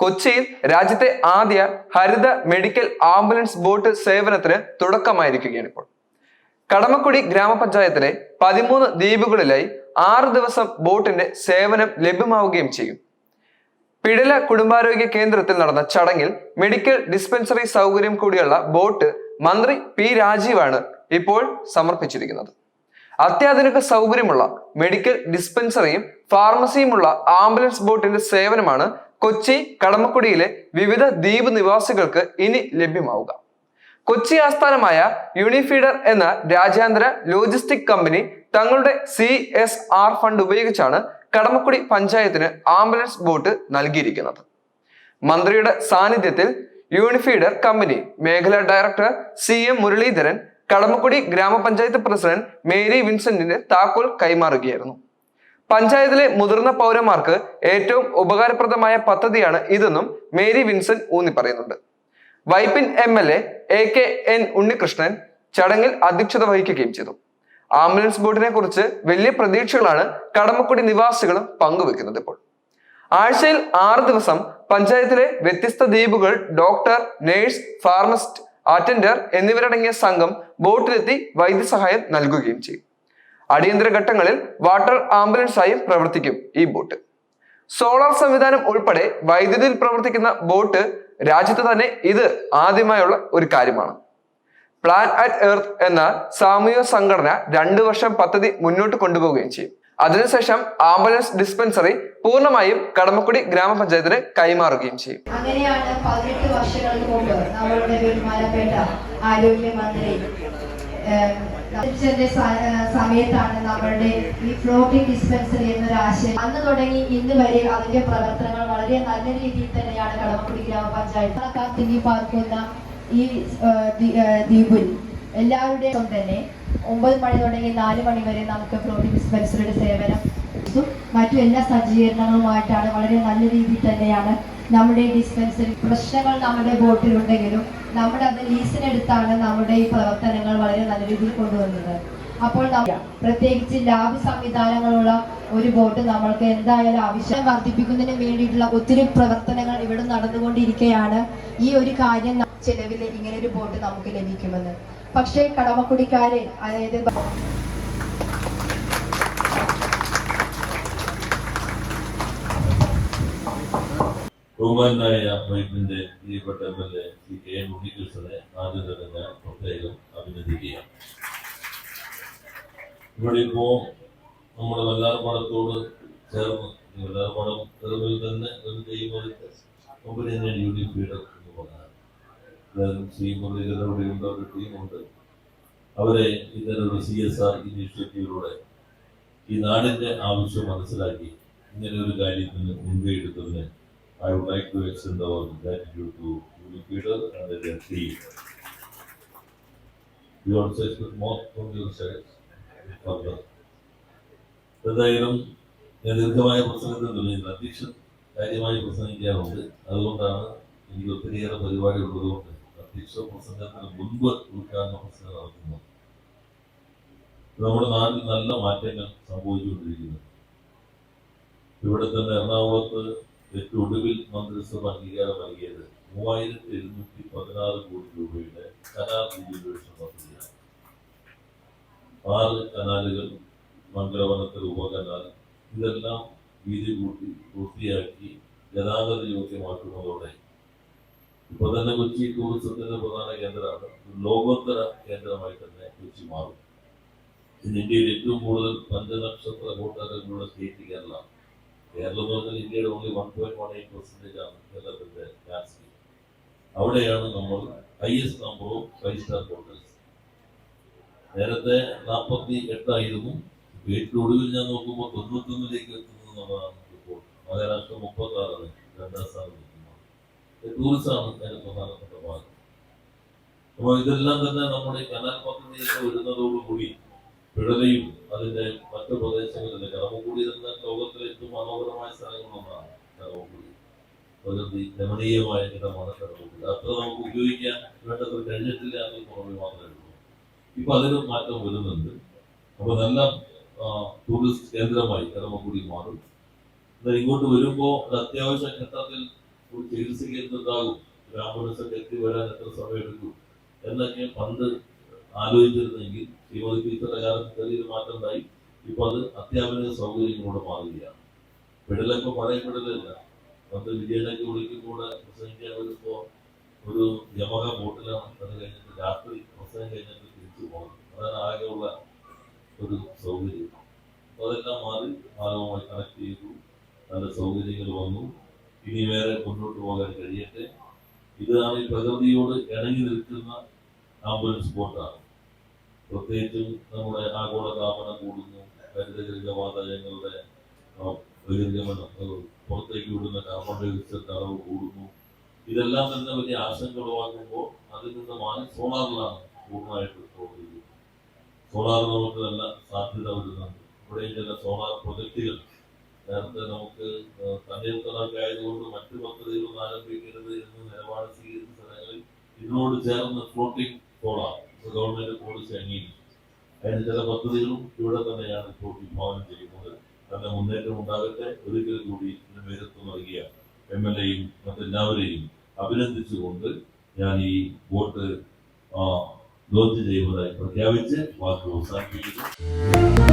കൊച്ചിയിൽ രാജ്യത്തെ ആദ്യ ഹരിത മെഡിക്കൽ ആംബുലൻസ് ബോട്ട് സേവനത്തിന് തുടക്കമായിരിക്കുകയാണ് ഇപ്പോൾ. കടമക്കുടി ഗ്രാമപഞ്ചായത്തിലെ പതിമൂന്ന് ദ്വീപുകളിലായി ആറ് ദിവസം ബോട്ടിന്റെ സേവനം ലഭ്യമാവുകയും ചെയ്യും. പിടല കുടുംബാരോഗ്യ കേന്ദ്രത്തിൽ നടന്ന ചടങ്ങിൽ മെഡിക്കൽ ഡിസ്പെൻസറി സൗകര്യം കൂടിയുള്ള ബോട്ട് മന്ത്രി പി രാജീവാണ് ഇപ്പോൾ സമർപ്പിച്ചിരിക്കുന്നത്. അത്യാധുനിക സൗകര്യമുള്ള മെഡിക്കൽ ഡിസ്പെൻസറിയും ഫാർമസിയുമുള്ള ആംബുലൻസ് ബോട്ടിന്റെ സേവനമാണ് കൊച്ചി കടമക്കുടിയിലെ വിവിധ ദ്വീപ് നിവാസികൾക്ക് ഇനി ലഭ്യമാവുക. കൊച്ചി ആസ്ഥാനമായ യൂണിഫീഡർ എന്ന രാജ്യാന്തര ലോജിസ്റ്റിക് കമ്പനി തങ്ങളുടെ സി എസ് ആർ ഫണ്ട് ഉപയോഗിച്ചാണ് കടമക്കുടി പഞ്ചായത്തിന് ആംബുലൻസ് ബോട്ട് നൽകിയിരിക്കുന്നത്. മന്ത്രിയുടെ സാന്നിധ്യത്തിൽ യൂണിഫീഡർ കമ്പനി മേഖലാ director C M Muraleedharan Kadamakkudy ഗ്രാമപഞ്ചായത്ത് പ്രസിഡന്റ് മേരി വിൻസെന്റിന് താക്കോൽ കൈമാറുകയായിരുന്നു. പഞ്ചായത്തിലെ മുതിർന്ന പൗരന്മാർക്ക് ഏറ്റവും ഉപകാരപ്രദമായ പദ്ധതിയാണ് ഇതെന്നും മേരി വിൻസെന്റ് ഊന്നി പറയുന്നുണ്ട്. Vypin M L A K N Unnikrishnan ചടങ്ങിൽ അധ്യക്ഷത വഹിക്കുകയും ചെയ്തു. ആംബുലൻസ് ബോട്ടിനെ കുറിച്ച് വലിയ പ്രതീക്ഷകളാണ് കടമക്കുടി നിവാസികളും പങ്കുവെക്കുന്നത് ഇപ്പോൾ. ആഴ്ചയിൽ ആറ് ദിവസം പഞ്ചായത്തിലെ വ്യത്യസ്ത ദ്വീപുകൾ ഡോക്ടർ നേഴ്സ് ഫാർമസിസ്റ്റ് അറ്റൻഡർ എന്നിവരടങ്ങിയ സംഘം ബോട്ടിലെത്തി വൈദ്യസഹായം നൽകുകയും ചെയ്യും. അടിയന്തര ഘട്ടങ്ങളിൽ വാട്ടർ ആംബുലൻസായും പ്രവർത്തിക്കും ഈ ബോട്ട്. സോളാർ സംവിധാനം ഉൾപ്പെടെ വൈദ്യുതിയിൽ പ്രവർത്തിക്കുന്ന ബോട്ട് രാജ്യത്ത് തന്നെ ഇത് ആദ്യമായുള്ള ഒരു കാര്യമാണ്. പ്ലാൻ അറ്റ് എർത്ത് എന്ന സാമൂഹിക സംഘടന രണ്ടു വർഷം പദ്ധതി മുന്നോട്ട് കൊണ്ടുപോവുകയും ചെയ്യും. അതിനുശേഷം ആംബുലൻസ് ഡിസ്പെൻസറി പൂർണമായും കടമക്കുടി ഗ്രാമപഞ്ചായത്തിന് കൈമാറുകയും ചെയ്യും. അങ്ങനെയാണ് പതിനെട്ട് വർഷങ്ങൾക്ക് മുമ്പ് നമ്മളുടെ ആരോഗ്യമന്ത്രി സമയത്താണ് നമ്മളുടെ ഈ ഫ്ലോട്ടിംഗ് ഡിസ്പെൻസറി എന്നൊരു ആശയം. അന്ന് തുടങ്ങി ഇന്ന് വരെ അതിന്റെ പ്രവർത്തനങ്ങൾ വളരെ നല്ല രീതിയിൽ തന്നെയാണ് കടമക്കുടി ഗ്രാമപഞ്ചായത്ത് തിങ്ങി പാർക്കുന്ന ഈ ദ്വീപിൽ എല്ലാവരുടെയും തന്നെ ഒമ്പത് മണി തുടങ്ങി നാല് മണി വരെ നമുക്ക് ഫ്ലോട്ടിംഗ് ഡിസ്പെൻസറിയുടെ സേവനം ഉം മറ്റു എല്ലാ സജ്ജീകരണങ്ങളുമായിട്ടാണ് വളരെ നല്ല രീതിയിൽ തന്നെയാണ് നമ്മുടെ ഡിസ്പെൻസറി പ്രശ്നങ്ങൾ നമ്മുടെ ബോട്ടിലുണ്ടെങ്കിലും നമ്മുടെ അത് ലീസിനെടുത്താണ് നമ്മുടെ ഈ പ്രവർത്തനങ്ങൾ വളരെ നല്ല രീതിയിൽ കൊണ്ടുവന്നത് അപ്പോൾ പ്രത്യേകിച്ച് ലാബ് സംവിധാനങ്ങളുള്ള ഒരു ബോട്ട് നമ്മൾക്ക് എന്തായാലും ആവശ്യം വർദ്ധിപ്പിക്കുന്നതിന് വേണ്ടിയിട്ടുള്ള ഒത്തിരി പ്രവർത്തനങ്ങൾ ഇവിടെ നടന്നുകൊണ്ടിരിക്കുകയാണ് ഈ ഒരു കാര്യം ചെലവിൽ ഇങ്ങനെ ഒരു ബോട്ട് നമുക്ക് ലഭിക്കുമെന്ന്. പക്ഷേ കടമക്കുടിക്കാരെ അതായത് ബഹുമാനായ വൈദ്യന്റെ പ്രിയപ്പെട്ട M L A C K N ആദ്യം തന്നെ ഞാൻ പ്രത്യേകം അഭിനന്ദിക്കുകയാണ്. ഇവിടെ ഇപ്പോ നമ്മുടെ വല്ലാർപാടത്തോട് ചേർന്ന് വല്ലാർപാടം തെരുവിൽ തന്നെ ഒരു കമ്പനി തന്നെയാണ് യൂണിയൻ ഫീഡർ എന്ന് പറഞ്ഞാൽ സി മുരളീധരനോട് ഉണ്ട് ഒരു ടീമുണ്ട് അവരെ ഇത്തരത്തിലുള്ള സി എസ് ആർ ഇനീഷ്യേറ്റീവിലൂടെ ഈ നാടിന്റെ ആവശ്യം മനസ്സിലാക്കി ഇങ്ങനെ ഒരു കാര്യത്തിന് മുൻകൈ എടുത്തതിന് I would like to extend our gratitude to Uli Peter and their team. We also expect more from your side further. എന്തായാലും ഞാൻ ദീർഘമായ പ്രസംഗത്തിൽ തുടങ്ങിയത് അധ്യക്ഷൻ കാര്യമായി പ്രസംഗിക്കാറുണ്ട് അതുകൊണ്ടാണ് എനിക്ക് ഒത്തിരിയേറെ പരിപാടി ഉള്ളതുകൊണ്ട് അധ്യക്ഷ പ്രസംഗത്തിന് മുൻപ് ഉദ്ഘാടന പ്രസംഗം നടത്തുന്നത് നമ്മുടെ നാട്ടിൽ നല്ല മാറ്റങ്ങൾ സംഭവിച്ചുകൊണ്ടിരിക്കുന്നു ഇവിടെ തന്നെ എറണാകുളത്ത് ഏറ്റവും ഒടുവിൽ മന്ത്രിസഭ അംഗീകാരം നൽകിയത് മൂവായിരത്തി എഴുന്നൂറ്റി പതിനാറ് കോടി രൂപയുടെ കനാൽ റിജുവേഷൻ പദ്ധതിയാണ്. ആറ് കനാലുകൾ മംഗളവനത്തിൽ ഉപകനാൽ ഇതെല്ലാം വീതി കൂട്ടി പൂർത്തിയാക്കി ഗതാഗത യോഗ്യമാക്കുന്നതോടെ ഇപ്പൊ തന്നെ കൊച്ചി ടൂറിസത്തിന്റെ പ്രധാന കേന്ദ്രമാണ്. ലോകോത്തര കേന്ദ്രമായി തന്നെ കൊച്ചി മാറും. ഇന്ത്യയിൽ ഏറ്റവും കൂടുതൽ പഞ്ചനക്ഷത്ര ഹോട്ടലുകളുള്ള സ്റ്റേറ്റ് കേരളമാണ്. കേരളം പറഞ്ഞാൽ ഇന്ത്യയുടെ only one point one eight percentage ആണ് കേരളത്തിന്റെ ലാൻഡ്സ്കേപ്പ് അവിടെയാണ് നമ്മൾ ഹയസ്റ്റ് നമ്പറും ഫൈവ് സ്റ്റാർ ഹോട്ടൽസ് നേരത്തെ നാൽപ്പത്തി എട്ടായിരുന്നു. ഏറ്റവും ഒടുവിൽ ഞാൻ നോക്കുമ്പോൾ തൊണ്ണൂറ്റൊന്നിലേക്ക് എത്തുന്നു റിപ്പോർട്ട് മഹാരാഷ്ട്ര മുപ്പത്തി ആറാണ് രണ്ടാം സ്ഥാനം ടൂറിസമാണ് അതിന്റെ പ്രധാനപ്പെട്ട ഭാഗം. അപ്പോൾ ഇതെല്ലാം തന്നെ നമ്മുടെ കനാൽ പദ്ധതിയൊക്കെ വരുന്നതോടുകൂടി അതിന്റെ മറ്റു പ്രദേശങ്ങളിൽ കടമക്കുടി തന്നെ ലോകത്തിലെ ഏറ്റവും മനോഹരമായ സ്ഥലങ്ങളൊന്നാണ് കടമക്കുടി പ്രകൃതി രമണീയമായ ഇടമാണ് കടമക്കുടി അത്ര നമുക്ക് ഉപയോഗിക്കാൻ വേണ്ടത്ര കഴിഞ്ഞിട്ടില്ല എന്ന് കുറവ് മാത്രമേ ഉള്ളൂ. ഇപ്പൊ അതിന് മാറ്റം വരുന്നുണ്ട്. അപ്പൊ നല്ല ടൂറിസ്റ്റ് കേന്ദ്രമായി കടമക്കുടി മാറും. എന്നാൽ ഇങ്ങോട്ട് വരുമ്പോൾ ഒരു അത്യാവശ്യ ഘട്ടത്തിൽ ഒരു ചികിത്സ കേന്ദ്രം ഒരു ആംബുലൻസ് ഒക്കെ എത്തി വരാൻ എത്ര സമയം എടുക്കും എന്നൊക്കെ പണ്ട് ആലോചിച്ചിരുന്നെങ്കിൽ ശ്രീമതി ടീച്ചറുടെ കാലത്ത് ചെറിയൊരു മാറ്റം ഉണ്ടായി ഇപ്പൊ അത് അത്യാധുനിക സൗകര്യങ്ങളോട് മാറുകയാണ്. വിടലൊക്കെ പഴയ വിടലല്ല പണ്ട് വിജയനൊക്കെ വിളിക്കുമ്പോൾ പ്രസംഗിക്കാൻ വരുമ്പോ ഒരു യമക ബോട്ടിലാണ് അത് കഴിഞ്ഞിട്ട് രാത്രി പ്രസംഗം കഴിഞ്ഞിട്ട് തിരിച്ചു പോകുന്നത് അതാണ് ആകെയുള്ള ഒരു സൗകര്യം. അപ്പൊ അതെല്ലാം മാറി ഭാഗവുമായി കണക്ട് ചെയ്തു. നല്ല സൗകര്യങ്ങൾ വന്നു. ഇനി വേറെ മുന്നോട്ട് പോകാൻ കഴിയട്ടെ. ഇതാണ് ഈ പ്രകൃതിയോട് ഇണങ്ങി നിൽക്കുന്ന ആംബുലൻസ് ബോട്ടാണ് പ്രത്യേകിച്ചും നമ്മുടെ ആഗോള താപനം കൂടുന്നു ഹരിതഗൃഹ വാതകങ്ങളുടെ ബഹിർഗമനം പുറത്തേക്ക് വിടുന്ന കാർബൺ ഡയോക്സൈഡ് അളവ് കൂടുന്നു. ഇതെല്ലാം തന്നെ വലിയ ആശങ്ക ഉളവാക്കുമ്പോൾ അതിൽ നിന്ന് മാറി സോളാറിലാണ് പൂർണമായിട്ട് പ്രവർത്തിക്കുന്നത്. സോളാർ നമുക്ക് നല്ല സാധ്യത വരുന്നുണ്ട് ഇവിടെയും ചില സോളാർ പ്രൊജക്റ്റുകൾ നേരത്തെ നമുക്ക് തണ്ണീർത്തടമൊക്കെ ആയതുകൊണ്ട് മറ്റു പദ്ധതികളൊന്നും ആരംഭിക്കരുത് എന്ന് നിലപാട് സ്വീകരിച്ച സ്ഥലങ്ങളിൽ ഇതിനോട് ചേർന്ന് ഫ്ലോട്ടിംഗ് സോളാർ ഗവൺമെന്റ് പോളിസി അംഗീകരിച്ചു. അതിന് ചില പദ്ധതികളും ഇവിടെ തന്നെയാണ് ഇപ്പോൾ വിഭാവനം ചെയ്യുന്നത്. നല്ല മുന്നേറ്റം ഉണ്ടാകട്ടെ ഒരിക്കൽ കൂടി ഇതിന് നേതൃത്വം നൽകിയ എം എൽ എയും മറ്റെല്ലാവരെയും അഭിനന്ദിച്ചുകൊണ്ട് ഞാൻ ഈ വോട്ട് ലോഞ്ച് ചെയ്യുന്നതായി പ്രഖ്യാപിച്ച് വാക്കുകൾ അവസാനിപ്പിക്കുന്നു.